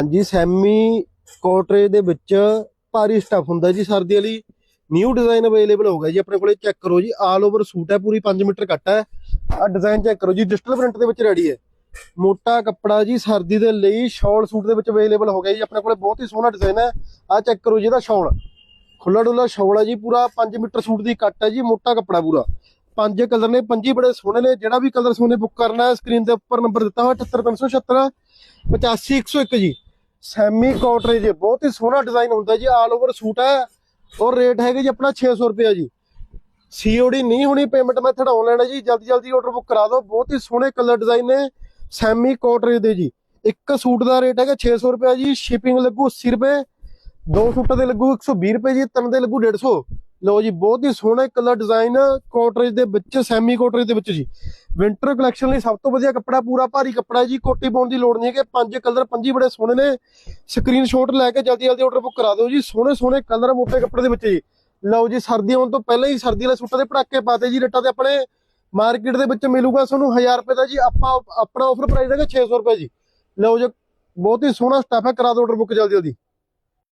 ਹਾਂਜੀ, ਸੈਮੀ ਕੋਟਰੇ ਦੇ ਵਿੱਚ ਭਾਰੀ ਸਟੱਫ ਹੁੰਦਾ ਜੀ ਸਰਦੀ ਵਾਲੀ। ਨਿਊ ਡਿਜ਼ਾਈਨ ਅਵੇਲੇਬਲ ਹੋ ਗਿਆ ਜੀ, ਆਪਣੇ ਕੋਲੇ ਚੈੱਕ ਕਰੋ ਜੀ। ਆਲ ਓਵਰ ਸੂਟ ਹੈ, ਪੂਰੀ 5 ਮੀਟਰ ਕੱਟ ਹੈ। ਆ ਡਿਜ਼ਾਈਨ ਚੈੱਕ ਕਰੋ ਜੀ ਡਿਜੀਟਲ ਪ੍ਰਿੰਟ ਦੇ ਵਿੱਚ ਰੈਡੀ ਹੈ। ਮੋਟਾ ਕੱਪੜਾ ਜੀ ਸਰਦੀ ਦੇ ਲਈ ਸ਼ਾਲ ਸੂਟ ਦੇ ਵਿੱਚ ਅਵੇਲੇਬਲ ਹੋ ਗਿਆ ਜੀ। ਆਪਣੇ ਕੋਲੇ ਬਹੁਤ ਹੀ ਸੋਹਣਾ ਡਿਜ਼ਾਈਨ ਹੈ। ਆ ਚੈੱਕ ਕਰੋ ਜੀ ਇਹਦਾ ਸ਼ਾਲ ਖੁੱਲਾ ਡੁੱਲਾ ਸ਼ਾਲ ਹੈ ਜੀ, ਪੂਰਾ 5 ਮੀਟਰ ਸੂਟ ਦੀ ਕੱਟ ਹੈ ਜੀ, ਮੋਟਾ ਕੱਪੜਾ ਪੂਰਾ। ਪੰਜ ਕਲਰ ਨੇ, ਪੰਜੀ ਬੜੇ ਸੋਹਣੇ ਨੇ। ਜਿਹੜਾ ਵੀ ਕਲਰ ਸੋਹਣੇ ਬੁੱਕ ਕਰਨਾ ਹੈ ਸਕਰੀਨ ਦੇ ਉੱਪਰ ਨੰਬਰ ਦਿੱਤਾ ਹੋਇਆ 78376 85101 ਜੀ। ਸੈਮੀ ਕੋਟਰੇ ਬਹੁਤ ਹੀ ਸੋਹਣਾ ਡਿਜ਼ਾਈਨ ਹੁੰਦਾ ਜੀ ਆਲ ਓਵਰ ਸੂਟ ਹੈ। ਔਰ ਰੇਟ ਹੈਗਾ ਜੀ ਆਪਣਾ 600 ਰੁਪਏ ਜੀ। ਸੀਓਡੀ ਨਹੀਂ ਹੋਣੀ ਪੇਮੈਂਟ ਮੈਥਡ ਆਨਲਾਈਨ ਹੈ ਜੀ, ਜਲਦੀ ਜਲਦੀ ਆਰਡਰ ਬੁੱਕ ਕਰਾ ਦਿਓ। ਬਹੁਤ ਹੀ ਸੋਹਣੇ ਕਲਰ ਡਿਜ਼ਾਈਨ ਨੇ ਸੈਮੀ ਕੋਟਰੇ ਦੇ ਜੀ। ਇੱਕ ਸੂਟ ਦਾ ਰੇਟ ਹੈਗਾ 600 ਰੁਪਏ ਜੀ ਸ਼ਿਪਿੰਗ ਲੱਗੂ 80 ਰੁਪਏ, ਦੋ ਸੂਟਾਂ ਦੇ ਲੱਗੂ 120 ਰੁਪਏ ਜੀ, ਤਿੰਨ ਦੇ ਲੱਗੂ 150 ਲਓ ਜੀ, ਬਹੁਤ ਹੀ ਸੋਹਣੇ ਕਲਰ ਡਿਜ਼ਾਈਨ ਕੋਟਰੇਜ ਦੇ ਵਿੱਚ ਸੈਮੀ ਕੋਟਰੇਜ ਦੇ ਵਿੱਚ ਜੀ। ਵਿੰਟਰ ਕਲੈਕਸ਼ਨ ਲਈ ਸਭ ਤੋਂ ਵਧੀਆ ਕੱਪੜਾ ਪੂਰਾ ਭਾਰੀ ਕੱਪੜਾ ਜੀ, ਕੋਟੀ ਪਾਉਣ ਦੀ ਲੋੜ ਨਹੀਂ ਹੈ ਕਿ ਪੰਜ ਕਲਰ ਪੰਜੀ ਬੜੇ ਸੋਹਣੇ ਨੇ। ਸਕਰੀਨਸ਼ਾਟ ਲੈ ਕੇ ਜਲਦੀ ਜਲਦੀ ਆਰਡਰ ਬੁੱਕ ਕਰਾ ਦਿਓ ਜੀ, ਸੋਹਣੇ ਸੋਹਣੇ ਕਲਰ ਮੋਟੇ ਕੱਪੜੇ ਦੇ ਵਿੱਚ ਜੀ। ਲਓ ਜੀ, ਸਰਦੀ ਆਉਣ ਤੋਂ ਪਹਿਲਾਂ ਹੀ ਸਰਦੀ ਵਾਲੇ ਸੂਟਾਂ ਦੇ ਪਟਾਕੇ ਪਾਤੇ ਜੀ, ਰੇਟਾਂ ਤੇ ਆਪਣੇ ਮਾਰਕੀਟ ਦੇ ਵਿੱਚ ਮਿਲੂਗਾ ਤੁਹਾਨੂੰ 1000 ਰੁਪਏ ਦਾ ਜੀ, ਆਪਾਂ ਆਪਣਾ ਆਫਰ ਪ੍ਰਾਈਸ ਹੈਗਾ 600 ਰੁਪਏ ਜੀ। ਲਓ ਜੀ, ਬਹੁਤ ਹੀ ਸੋਹਣਾ ਸਟਾਫ ਹੈ, ਕਰਾ ਦਿਓ ਆਰਡਰ ਬੁੱਕ ਜਲਦੀ ਜਲਦੀ।